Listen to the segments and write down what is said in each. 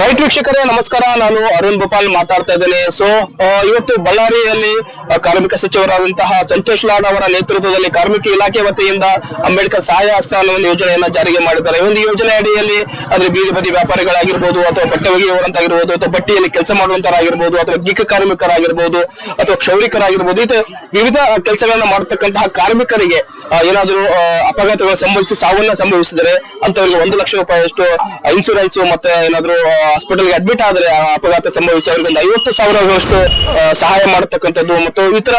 Right ವೀಕ್ಷಕರೇ, ನಮಸ್ಕಾರ. ನಾನು ಅರುಣ್ ಗೋಪಾಲ್ ಮಾತಾಡ್ತಾ ಇದ್ದೇನೆ. ಸೊ ಇವತ್ತು ಬಳ್ಳಾರಿಯಲ್ಲಿ ಕಾರ್ಮಿಕ ಸಚಿವರಾದಂತಹ ಸಂತೋಷ್ ಲಾಡ್ ಅವರ ನೇತೃತ್ವದಲ್ಲಿ ಕಾರ್ಮಿಕ ಇಲಾಖೆ ವತಿಯಿಂದ ಅಂಬೇಡ್ಕರ್ ಸಹಾಯ ಹಸ್ತ ಅನ್ನೋ ಒಂದು ಯೋಜನೆಯನ್ನ ಜಾರಿಗೆ ಮಾಡಿದ್ದಾರೆ. ಒಂದು ಯೋಜನೆ ಅಡಿಯಲ್ಲಿ ಅಂದ್ರೆ ಬೀದಿ ಬದಿ ವ್ಯಾಪಾರಿಗಳಾಗಿರ್ಬೋದು ಅಥವಾ ಬಟ್ಟೆ ಒಗೆಯುವವರಂತಾಗಿರ್ಬೋದು ಅಥವಾ ಬಟ್ಟೆಯಲ್ಲಿ ಕೆಲಸ ಮಾಡುವಂತರಾಗಿರ್ಬೋದು ಅಥವಾ ಗಿಕ್ಕ ಕಾರ್ಮಿಕರಾಗಿರ್ಬೋದು, ಅಥವಾ ಕ್ಷೌರಿಕರಾಗಿರ್ಬೋದು ಇದು ವಿವಿಧ ಕೆಲಸಗಳನ್ನ ಮಾಡತಕ್ಕಂತಹ ಕಾರ್ಮಿಕರಿಗೆ ಏನಾದರೂ ಅಪಘಾತಗಳು ಸಂಭವಿಸಿ ಸಾವನ್ನ ಸಂಭವಿಸಿದರೆ ಅಂತವರಿಗೆ ಒಂದು ಲಕ್ಷ ರೂಪಾಯಿಯಷ್ಟು ಇನ್ಶೂರೆನ್ಸ್ ಮತ್ತೆ ಏನಾದರೂ ಹಾಸ್ಪಿಟಲ್ಗೆ ಅಡ್ಮಿಟ್ ಆದ್ರೆ ಆ ಅಪಘಾತ ಸಂಭವಿಸಿ ಅವ್ರಿಗೆ ಒಂದು ಐವತ್ತು ಸಾವಿರಗಳಷ್ಟು ಸಹಾಯ ಮಾಡತಕ್ಕಂಥದ್ದು ಮತ್ತು ಇತರ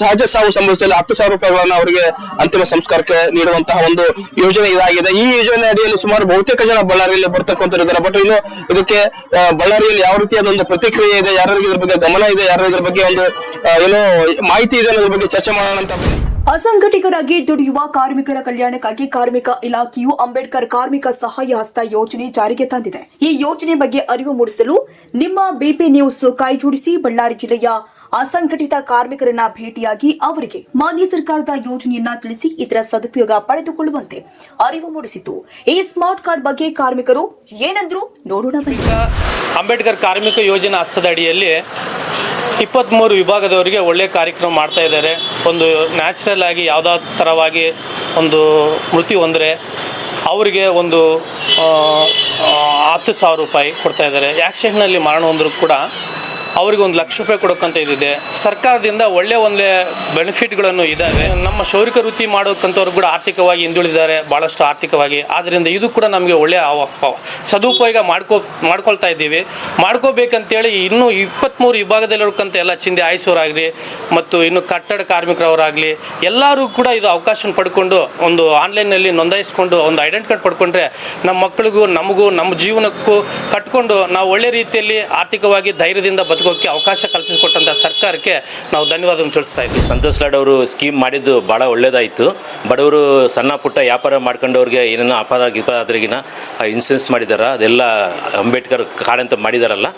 ಸಹಜ ಸಾವು ಸಂಭವಿಸಿದಲ್ಲಿ ಹತ್ತು ಸಾವಿರ ರೂಪಾಯಿಗಳನ್ನ ಅವರಿಗೆ ಅಂತಿಮ ಸಂಸ್ಕಾರಕ್ಕೆ ನೀಡುವಂತಹ ಒಂದು ಯೋಜನೆ ಇದಾಗಿದೆ. ಈ ಯೋಜನೆ ಅಡಿಯಲ್ಲಿ ಸುಮಾರು ಬಹುತೇಕ ಜನ ಬಳ್ಳಾರಿಯಲ್ಲಿ ಬರ್ತಕ್ಕಂಥವ್ರು ಬಟ್ ಇನ್ನು ಇದಕ್ಕೆ ಬಳ್ಳಾರಿಯಲ್ಲಿ ಯಾವ ರೀತಿಯಾದ ಒಂದು ಪ್ರತಿಕ್ರಿಯೆ ಇದೆ, ಯಾರ್ಯಾರಿಗೆ ಇದ್ರ ಬಗ್ಗೆ ಗಮನ ಇದೆ ಯಾರು ಇದ್ರ ಬಗ್ಗೆ ಒಂದು ಏನೋ ಮಾಹಿತಿ ಇದೆ ಅನ್ನೋದ್ರ ಬಗ್ಗೆ ಚರ್ಚೆ ಮಾಡೋಣ ಅಂತ ಅಸಂಘಟಿತರಾಗಿ ದುಡಿಯುವ ಕಾರ್ಮಿಕರ ಕಲ್ಯಾಣಕ್ಕಾಗಿ ಕಾರ್ಮಿಕ ಇಲಾಖೆಯು ಅಂಬೇಡ್ಕರ್ ಕಾರ್ಮಿಕ ಸಹಾಯ ಹಸ್ತ ಯೋಜನೆ ಜಾರಿಗೆ ತಂದಿದೆ. ಈ ಯೋಜನೆ ಬಗ್ಗೆ ಅರಿವು ಮೂಡಿಸಲು ನಿಮ್ಮ ಬಿಪಿ ನ್ಯೂಸ್ ಕೈಜೋಡಿಸಿ ಬಳ್ಳಾರಿ ಜಿಲ್ಲೆಯ ಅಸಂಘಟಿತ ಕಾರ್ಮಿಕರನ್ನ ಭೇಟಿಯಾಗಿ ಅವರಿಗೆ ಮಾನ್ಯ ಸರ್ಕಾರದ ಯೋಜನೆಯನ್ನ ತಿಳಿಸಿ ಇದರ ಸದುಪಯೋಗ ಪಡೆದುಕೊಳ್ಳುವಂತೆ ಅರಿವು ಮೂಡಿಸಿತು. ಈ ಸ್ಮಾರ್ಟ್ ಕಾರ್ಡ್ ಬಗ್ಗೆ ಕಾರ್ಮಿಕರು ಏನಂದ್ರು ನೋಡೋಣ ಬನ್ನಿ. ಅಂಬೇಡ್ಕರ್ ಕಾರ್ಮಿಕ ಯೋಜನಾ ಹಸ್ತದ ಅಡಿಯಲ್ಲಿ ಇಪ್ಪತ್ತ್ಮೂರು ವಿಭಾಗದವರಿಗೆ ಒಳ್ಳೆಯ ಕಾರ್ಯಕ್ರಮ ಮಾಡ್ತಾ ಇದ್ದಾರೆ. ಒಂದು ನ್ಯಾಚುರಲ್ ಆಗಿ ಯಾವುದೋ ಥರವಾಗಿ ಒಂದು ಮೃತಿ ಹೊಂದರೆ ಅವರಿಗೆ ಒಂದು ಹತ್ತು ಸಾವಿರ ರೂಪಾಯಿ ಕೊಡ್ತಾ ಇದ್ದಾರೆ. ಆ್ಯಕ್ಸಿಡೆಂಟ್ನಲ್ಲಿ ಮರಣ ಹೊಂದರೂ ಕೂಡ ಅವರಿಗೆ ಒಂದು ಲಕ್ಷ ರೂಪಾಯಿ ಕೊಡೋಕ್ಕಂತ ಇದಿದೆ. ಸರ್ಕಾರದಿಂದ ಒಳ್ಳೆಯ ಒಳ್ಳೆ ಬೆನಿಫಿಟ್ಗಳನ್ನು ಇದ್ದಾವೆ ನಮ್ಮ ಶೌರಿಕ ವೃತ್ತಿ ಮಾಡೋಕ್ಕಂಥವ್ರು ಕೂಡ ಆರ್ಥಿಕವಾಗಿ ಹಿಂದುಳಿದಿದ್ದಾರೆ ಭಾಳಷ್ಟು ಆರ್ಥಿಕವಾಗಿ. ಆದ್ದರಿಂದ ಇದು ಕೂಡ ನಮಗೆ ಒಳ್ಳೆಯ ಸದುಪಯೋಗ ಮಾಡ್ಕೋ ಮಾಡ್ಕೊಳ್ತಾ ಇದ್ದೀವಿ. ಮಾಡ್ಕೋಬೇಕಂತೇಳಿ ಇನ್ನೂ ಇಪ್ಪತ್ತ್ಮೂರು ವಿಭಾಗದಲ್ಲಿರೋಕ್ಕಂಥ ಎಲ್ಲ ಚಿಂದಿ ಆಯಿಸೋರಾಗಲಿ ಮತ್ತು ಇನ್ನು ಕಟ್ಟಡ ಕಾರ್ಮಿಕರವರಾಗಲಿ, ಎಲ್ಲರೂ ಕೂಡ ಇದು ಅವಕಾಶ ಪಡ್ಕೊಂಡು ಒಂದು ಆನ್ಲೈನ್ನಲ್ಲಿ ನೋಂದಾಯಿಸ್ಕೊಂಡು ಒಂದು ಐಡೆಂಟಿ ಕಾರ್ಡ್ ಪಡ್ಕೊಂಡ್ರೆ ನಮ್ಮ ಮಕ್ಕಳಿಗೂ, ನಮಗೂ, ನಮ್ಮ ಜೀವನಕ್ಕೂ ಕಟ್ಕೊಂಡು ನಾವು ಒಳ್ಳೆ ರೀತಿಯಲ್ಲಿ ಆರ್ಥಿಕವಾಗಿ ಧೈರ್ಯದಿಂದ ಬದುಕೋಕ್ಕೆ ಅವಕಾಶ ಕಲ್ಪಿಸಿಕೊಟ್ಟಂಥ ಸರ್ಕಾರಕ್ಕೆ ನಾವು ಧನ್ಯವಾದವನ್ನು ತಿಳಿಸ್ತಾ ಇದ್ದೀವಿ. ಸಂತೋಷ್ ಲಾಡ್ ಅವರು ಸ್ಕೀಮ್ ಮಾಡಿದ್ದು ಭಾಳ ಒಳ್ಳೇದಾಯಿತು. ಬಡವರು ಸಣ್ಣ ಪುಟ್ಟ ವ್ಯಾಪಾರ ಮಾಡ್ಕೊಂಡವ್ರಿಗೆ ಏನೇನೋ ಅಪರಾಧ ಗಿಪಾದ್ರಿಗಿನ ಇನ್ಸೂರೆನ್ಸ್ ಮಾಡಿದಾರ. ಅದೆಲ್ಲ ಅಂಬೇಡ್ಕರ್ ಕಾರ್ಡ್ ಅಂತ ಮಾಡಿದಾರಲ್ಲ.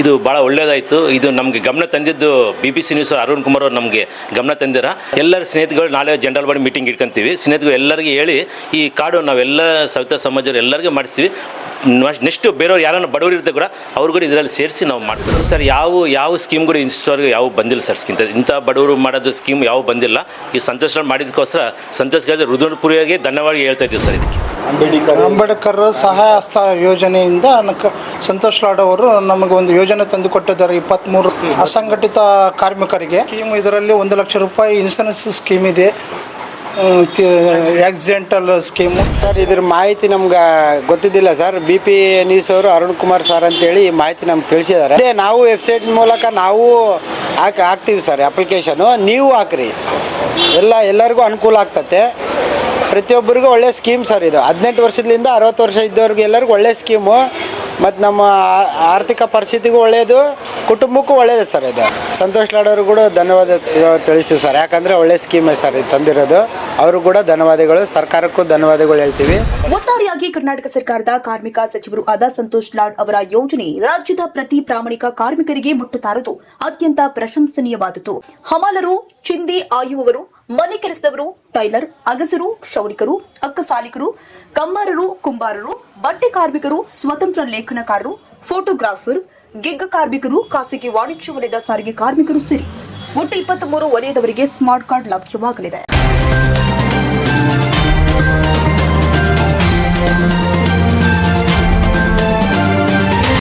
ಇದು ಭಾಳ ಒಳ್ಳೇದಾಯಿತು. ಇದು ನಮಗೆ ಗಮನ ತಂದಿದ್ದು B B C news Arun Kumar ಅವರು ನಮಗೆ ಗಮನ ತಂದಿರ. ಎಲ್ಲರ ಸ್ನೇಹಿತಗಳು ನಾಳೆ ಜನರಲ್ ಬಾಡಿ ಮೀಟಿಂಗ್ ಇಟ್ಕೊಂತೀವಿ. ಸ್ನೇಹಿತರು ಎಲ್ಲರಿಗೆ ಹೇಳಿ ಈ ಕಾರ್ಡು ನಾವೆಲ್ಲ ಸವಿತಾ ಸಮಾಜರು ಎಲ್ಲರಿಗೂ ಮಾಡಿಸ್ತೀವಿ. ನೆಕ್ಸ್ಟ್ ಬೇರೆಯವ್ರು ಯಾರನ್ನ ಬಡವರು ಇರ್ತಾರೆ ಕೂಡ ಅವ್ರು ಕೂಡ ಇದರಲ್ಲಿ ಸೇರಿಸಿ ನಾವು ಮಾಡ್ತೀವಿ. ಸರ್, ಯಾವ ಯಾವ ಸ್ಕೀಮ್ ಕೂಡ ಇನ್ಸ್ಟವರೆಗೂ ಯಾವ ಬಂದಿಲ್ಲ ಸರ್ ಸ್ಕಿಂತ ಇಂಥ ಬಡವರು ಮಾಡೋದು ಸ್ಕೀಮ್ ಯಾವ ಬಂದಿಲ್ಲ. ಈ ಸಂತೋಷ ಮಾಡಿದಕ್ಕೋಸ್ಕರ ಸಂತೋಷ್ ಗಾಜ್ ರುದ್ರಪುರಿಯಾಗಿ ಧನ್ಯವಾದ ಹೇಳ್ತಾ ಇದ್ದೀವಿ ಸರ್ ಇದಕ್ಕೆ. ಅಂಬೇಡ್ಕರ್ ಸಹಾಯ ಹಸ್ತ ಯೋಜನೆಯಿಂದ ಸಂತೋಷ್ ಲಾಡ್ ಅವರು ನಮಗೆ ಒಂದು ಯೋಜನೆ ತಂದು ಕೊಟ್ಟಿದ್ದಾರೆ ಇಪ್ಪತ್ತ್ಮೂರು ಅಸಂಘಟಿತ ಕಾರ್ಮಿಕರಿಗೆ. ಸ್ಕೀಮ್ ಇದರಲ್ಲಿ ಒಂದು ಲಕ್ಷ ರೂಪಾಯಿ ಇನ್ಸೂರೆನ್ಸ್ ಸ್ಕೀಮ್ ಇದೆ. ಆಕ್ಸಿಡೆಂಟಲ್ ಸ್ಕೀಮು ಸರ್, ಇದ್ರ ಮಾಹಿತಿ ನಮ್ಗೆ ಗೊತ್ತಿದ್ದಿಲ್ಲ ಸರ್. ಬಿ ಪಿ ನ್ಯೂಸ್ ಅವರು ಅರುಣ್ ಕುಮಾರ್ ಸರ್ ಅಂತೇಳಿ ಈ ಮಾಹಿತಿ ನಮ್ಗೆ ತಿಳಿಸಿದ್ದಾರೆ. ಅದೇ ನಾವು ವೆಬ್ಸೈಟ್ ಮೂಲಕ ನಾವು ಹಾಕಿ, ಹಾಕ್ತೀವಿ ಸರ್ ಅಪ್ಲಿಕೇಶನು ನೀವು ಹಾಕ್ರಿ. ಎಲ್ಲ, ಎಲ್ಲರಿಗೂ ಅನುಕೂಲ ಆಗ್ತತೆ. ಪ್ರತಿಯೊಬ್ಬರಿಗೂ ಒಳ್ಳೆ ಸ್ಕೀಮ್ ಸರ್ ಇದು. ಹದಿನೆಂಟು ವರ್ಷದಿಂದ ಅರವತ್ತು ವರ್ಷ ಇದ್ದವ್ರಿಗೆ ಎಲ್ಲರಿಗೂ ಒಳ್ಳೆ ಸ್ಕೀಮು ಮತ್ತು ನಮ್ಮ ಆರ್ಥಿಕ ಪರಿಸ್ಥಿತಿಗೂ ಒಳ್ಳೆಯದು ಕುಟುಂಬಕ್ಕೂ ಒಳ್ಳೆಯದು ಸರ್ ಇದು. ಸಂತೋಷ್ ಲಾಡೋರು ಕೂಡ ಧನ್ಯವಾದ ತಿಳಿಸ್ತೀವಿ ಸರ್. ಯಾಕಂದರೆ ಒಳ್ಳೆ ಸ್ಕೀಮೇ ಸರ್ ಇದು ತಂದಿರೋದು. ಅವರು ಕೂಡ ಧನ್ಯವಾದಗಳು. ಸರ್ಕಾರಕ್ಕೂ ಧನ್ಯವಾದಗಳು ಹೇಳ್ತೀವಿ. ಒಟ್ಟಾರೆಯಾಗಿ ಕರ್ನಾಟಕ ಸರ್ಕಾರದ ಕಾರ್ಮಿಕ ಸಚಿವರು ಆದ ಸಂತೋಷ್ ಲಾಡ್ ಅವರ ಯೋಜನೆ ರಾಜ್ಯದ ಪ್ರತಿ ಪ್ರಾಮಾಣಿಕ ಕಾರ್ಮಿಕರಿಗೆ ಮುಟ್ಟುತ್ತಾರದು ಅತ್ಯಂತ ಪ್ರಶಂಸನೀಯವಾದುದು ಹಮಾಲರು, ಚಿಂದಿ ಆಯುವವರು ಮನೆ ಕೆಲಸದವರು ಟೈಲರ್, ಅಗಸರು, ಕ್ಷೌರಿಕರು, ಅಕ್ಕಸಾಲಿಕರು, ಕಮ್ಮಾರರು, ಕುಂಬಾರರು, ಬಟ್ಟೆ ಕಾರ್ಮಿಕರು, ಸ್ವತಂತ್ರ ಲೇಖನಕಾರರು, ಫೋಟೋಗ್ರಾಫರ್, ಗಿಗ್ಗ ಕಾರ್ಮಿಕರು, ಖಾಸಗಿ ವಾಣಿಜ್ಯ ವಲಯದ ಸಾರಿಗೆ ಕಾರ್ಮಿಕರು ಸೇರಿ ಒಟ್ಟು ಇಪ್ಪತ್ತ್ ಮೂರು ವಲಯದವರಿಗೆ ಸ್ಮಾರ್ಟ್ ಕಾರ್ಡ್ ಲಭ್ಯವಾಗಲಿದೆ.